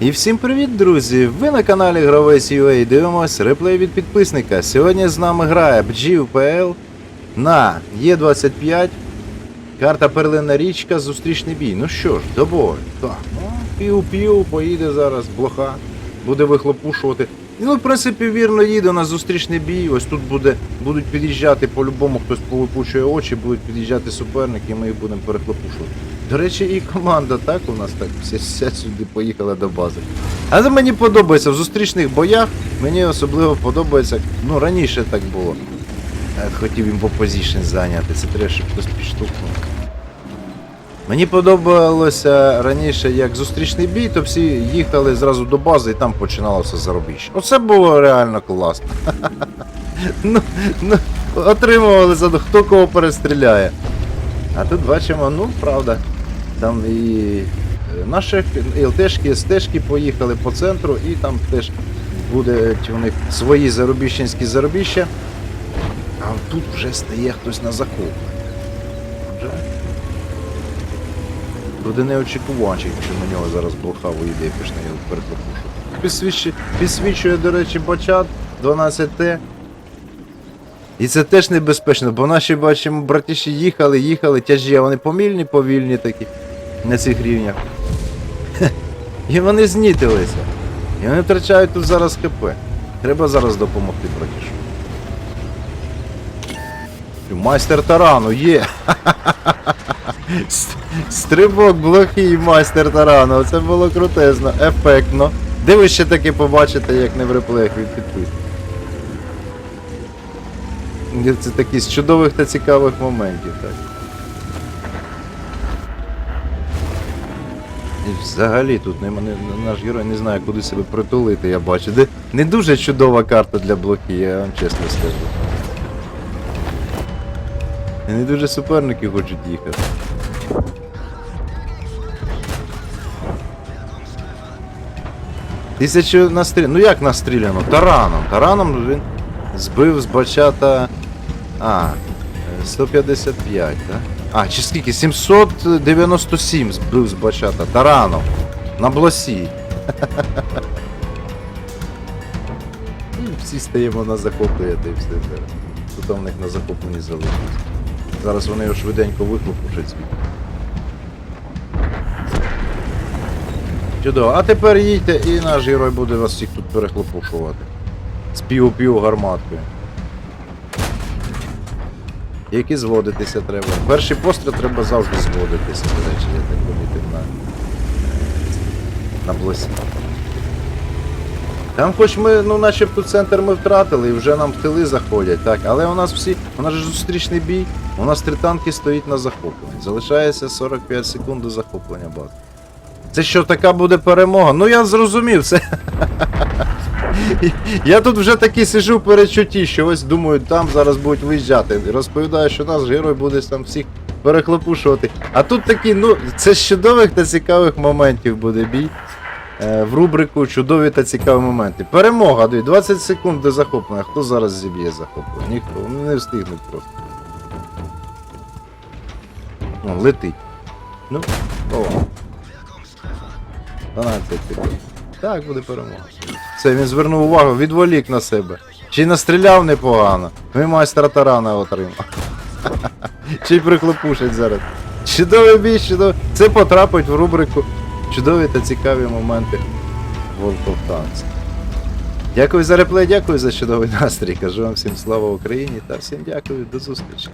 І всім привіт, друзі! Ви на каналі Гравець UA дивимось реплей від підписника. Сьогодні з нами грає BGUPL на Е25. Карта Перлина річка, зустрічний бій. Ну що ж, до бою. Ну, пів-пів, поїде зараз, блоха, буде вихлопушувати. Ну, в принципі, вірно їде на зустрічний бій. Ось тут буде, будуть під'їжджати по-любому, хтось повипучує очі, будуть під'їжджати суперники, і ми їх будемо перехлопушувати. До речі, і команда так у нас так вся, вся сюди поїхала до бази. Але мені подобається в зустрічних боях, мені особливо подобається, ну раніше так було. Е, Хотів їм по позішн зайняти, це треба, щоб хтось підштовхнув. Мені подобалося раніше, як зустрічний бій, то всі їхали зразу до бази і там починалося заробіще. Оце було реально класно. ну, ну, отримували за хто кого перестріляє. А тут бачимо, ну правда, там і е, наші ЛТшки, СТшки поїхали по центру, і там теж буде у них свої заробіщенські заробіща. А тут вже стає хтось на закоп. Буде неочікувачий, якщо на нього зараз блоха вийде і почне його перехлопушувати. Підсвічує, підсвічує, до речі, бачат 12Т. І це теж небезпечно, бо наші бачимо, братіші їхали, їхали, тяжі, а вони помільні, повільні такі на цих рівнях. І вони знітилися. І вони втрачають тут зараз ХП. Треба зараз допомогти братішу. Майстер тарану є. Стрибок блохий майстер тарану. Це було крутезно, ефектно. Де ви ще таке побачите, як не в реплеях від підписів? Це такі з чудових та цікавих моментів, так. І взагалі тут нема, не, наш герой не знає, куди себе притулити, я бачу. Де, не дуже чудова карта для блоки, я вам чесно скажу. Не дуже суперники хочуть їхати. Тисячу настріляно. Ну як настріляно? Тараном. Тараном він збив з бачата. А, е, 155, так? А, чи скільки? 797 збив з бачата. Тараном. На блосі. Всі стаємо на захоплювати і все. Тут в них на захопленні залишиться. Зараз вони його швиденько вихлопушать звідти. Чудово. А тепер їдьте і наш герой буде вас всіх тут перехлопушувати. З пів-пів гарматкою. Які зводитися треба. Перший постріл треба завжди зводитися, до речі, я так помітив на, на блосі. Там хоч ми, ну начебто центр ми втратили і вже нам в тили заходять, так, але у нас всі, у нас же зустрічний бій, у нас три танки стоїть на захопленні. Залишається 45 секунд до захоплення бази. Це що, така буде перемога? Ну я зрозумів, це. Я тут вже такий сижу в перечутті, що ось думаю, там зараз будуть виїжджати. Розповідаю, що наш герой буде там всіх перехлопушувати. А тут такі, ну, це з чудових та цікавих моментів буде бій. Е, в рубрику Чудові та цікаві моменти. Перемога, 20 секунд до захоплення. Хто зараз зіб'є захоплення? Ніхто, вони не встигнуть просто. О, летить. Ну, о. 12 секунд. Так, буде перемога. Все, він звернув увагу, відволік на себе. Чи настріляв непогано. Ми майстра тарана отримав. Чи прихлопушить зараз. Чудовий бій, чудовий. Це потрапить в рубрику Чудові та цікаві моменти World of Tanks. Дякую за реплей, дякую за чудовий настрій. Кажу вам всім слава Україні та всім дякую, до зустрічі.